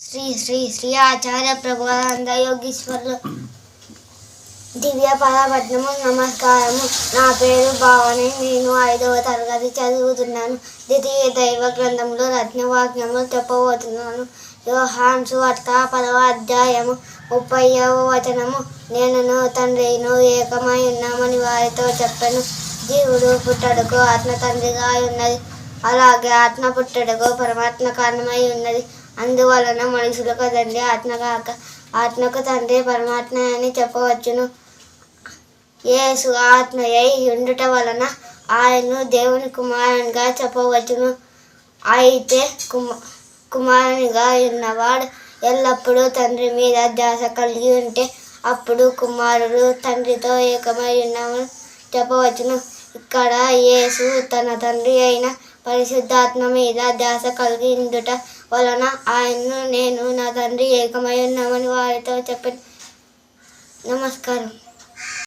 శ్రీ శ్రీ శ్రీ ఆచార్య ప్రభువానంద యోగీశ్వరులు. దివ్య పదపద్మము నమస్కారము. నా పేరు భావని. నేను ఐదవ తరగతి చదువుతున్నాను. ద్వితీయ దైవ గ్రంథంలో రత్నవాక్యము చెప్పబోతున్నాను. యోహాన్ సువార్త పదవ అధ్యాయము ముప్పైవ వచనము. నేనును తండ్రిను ఏకమై ఉన్నామని వారితో చెప్పాను. జీవుడు పుట్టడకు ఆత్మ తండ్రిగా ఉన్నది. అలాగే ఆత్మ పుట్టడకు పరమాత్మ కారణమై ఉన్నది. అందువలన మనుషులకు తండ్రి ఆత్మ కాక ఆత్మకు తండ్రి పరమాత్మ అని చెప్పవచ్చును. యేసు ఆత్మయై ఉండుట వలన ఆయన్ను దేవుని కుమారునిగా చెప్పవచ్చును. అయితే కుమ కుమారునిగా ఉన్నవాడు ఎల్లప్పుడూ తండ్రి మీద ధ్యాస కలిగి ఉంటే అప్పుడు కుమారుడు తండ్రితో ఏకమై ఉన్నామని చెప్పవచ్చును. ఇక్కడ యేసు తన తండ్రి అయిన పరిశుద్ధాత్మ మీద ధ్యాస కలిగి ఉండుట వలన ఆయన్ను నేను నా తండ్రి ఏకమై ఉన్నామని వారితో చెప్పాను నమస్కారం.